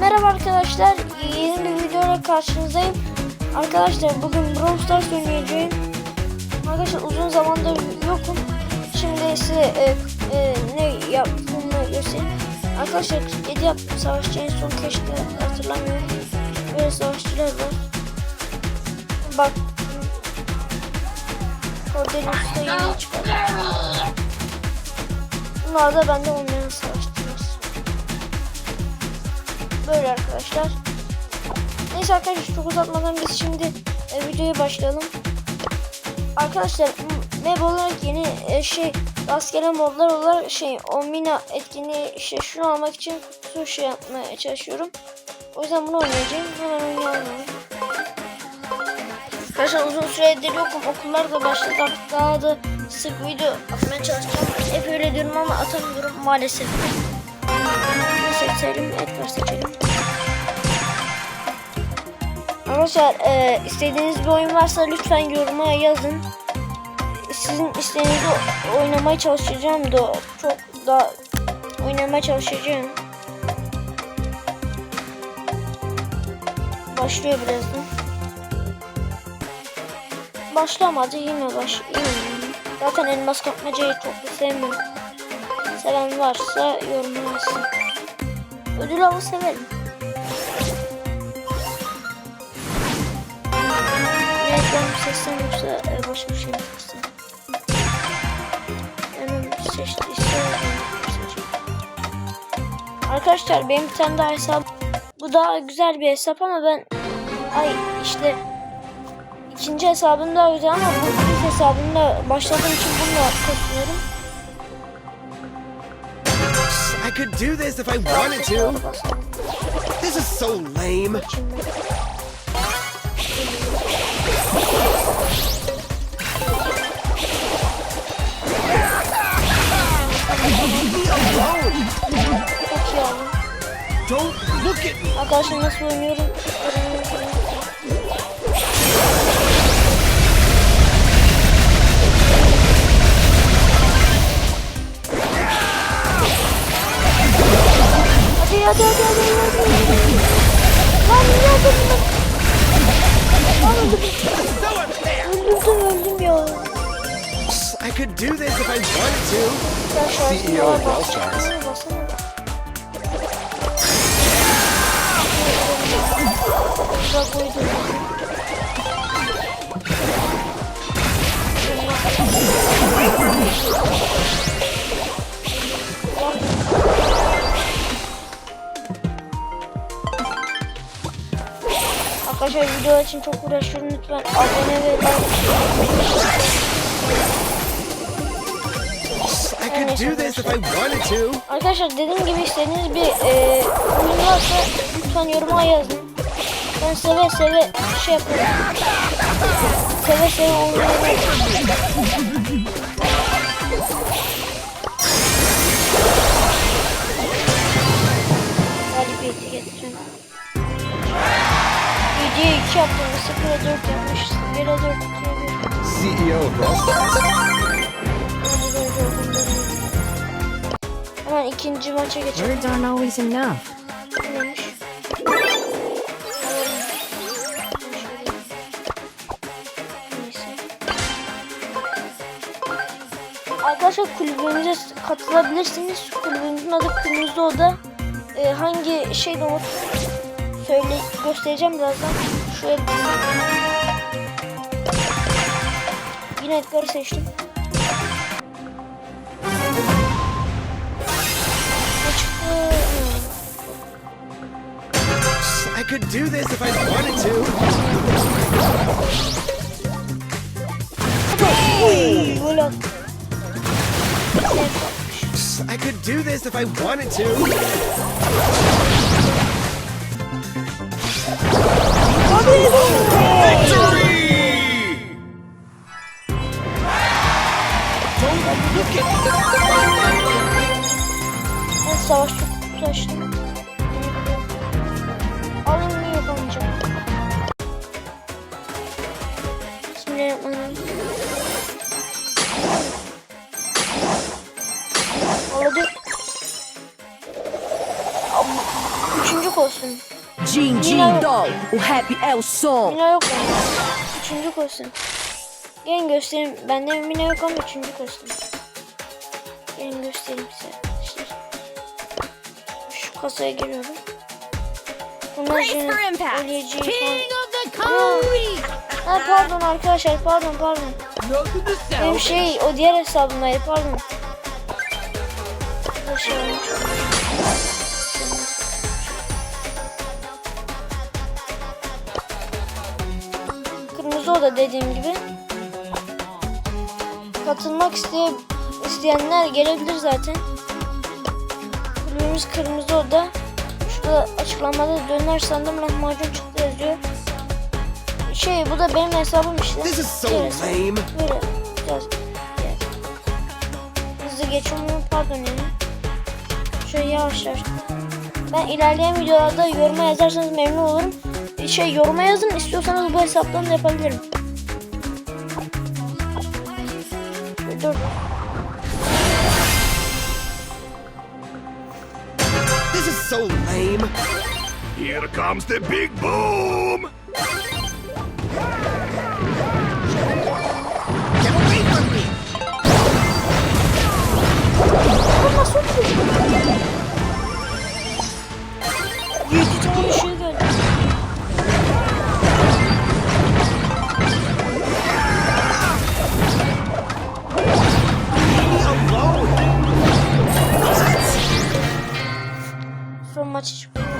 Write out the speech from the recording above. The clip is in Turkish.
Merhaba arkadaşlar, yeni bir videoyla karşınızdayım. Arkadaşlar bugün Brawl Stars oynayacağım. Arkadaşlar uzun zamandır yokum. Şimdi size e, e, ne yaptığımı göstereyim. Arkadaşlar 47 yaptım savaşçı en son keşke hatırlamıyorum. Böyle savaşçılar var. Bak. Cordelius'ta yeni çıkardım. Bunlar da bende olmayan Böyle arkadaşlar. Neyse arkadaşlar çok uzatmadan biz şimdi e, videoya başlayalım. Arkadaşlar map olarak yeni e, şey rastgele modlar olarak şey o mina etkinliği işte şunu almak için kutu şey yapmaya çalışıyorum. O yüzden bunu oynayacağım. Hemen oynayalım. Arkadaşlar uzun süredir yokum. Okullar da başladı. Artık daha da sık video atmaya çalışacağım. Hep öyle diyorum ama atamıyorum maalesef. Ne seçelim? Edgar seçelim. Arkadaşlar e, istediğiniz bir oyun varsa lütfen yoruma yazın. Sizin istediğinizi oynamaya çalışacağım da çok da oynamaya çalışacağım. Başlıyor birazdan. Başlamadı yine baş. Zaten elmas kapmacayı çok sevmiyorum. Seven varsa yoruma yazsın. Ödül avı severim. Reklam sesten yoksa e, başka bir şey mi sesten? Yani seçtiyse seçeyim. Arkadaşlar benim bir tane daha hesap. Bu daha güzel bir hesap ama ben ay işte ikinci hesabım daha güzel ama bu ilk hesabımda başladığım için bununla kasıyorum. Could do this if I wanted to. This is so lame. Şimdi. Çok iyi aldım. Don't look at me. Arkadaşlar nasıl oynuyorum? Could do this if I wanted to. CEO of uydum. Arkadaşlar video için çok uğraşıyorum lütfen abone ve like could do this if I wanted to. Arkadaşlar dediğim gibi istediğiniz bir e, oyun varsa lütfen yoruma yazın. Ben seve seve şey yaparım. Seve seve oynarım. Galibiyeti getireceğim. Videoyu 2 yaptım. 0'a 4 yapmış. 1'e 4 diye bir. CEO of Brawl ikinci maça geçelim. Words aren't always enough. Neymiş? Arkadaşlar kulübümüze katılabilirsiniz. Kulübümüzün adı Kırmızı Oda. Ee, hangi şeyden o söyle göstereceğim birazdan. Elbise. Yine Edgar'ı seçtim. I could do this if I wanted to. I could do this if I wanted to. Savaş çok uğraştım. Alın niye yapamayacağım? Bismillahirrahmanirrahim. Hadi. Ama üçüncü kostüm. Jin Jin. Dog, o Happy El Song. Mina yok bende. Üçüncü kostüm. Gelin göstereyim. Bende Mina yok ama üçüncü kostüm. Gelin göstereyim size arkadaşlar. Kasaya giriyorum. Bunlar öleceği King falan. of the County. Ha pardon arkadaşlar pardon pardon. Benim şey o diğer hesabımdaydı pardon. Arkadaşlar, Kırmızı oda dediğim gibi. Katılmak isteye, isteyenler gelebilir zaten. Kulübümüz kırmızı oda. Şurada açıklamada döner sandım lahmacun çıktı yazıyor. Şey bu da benim hesabım işte. This is so lame. Böyle biraz hızlı geçiyorum pardon yani. Şöyle yavaş yavaş. Ben ilerleyen videolarda yoruma yazarsanız memnun olurum. Şey yoruma yazın istiyorsanız bu hesaptan da yapabilirim. Dur. This is so lame. Here comes the big boom! much.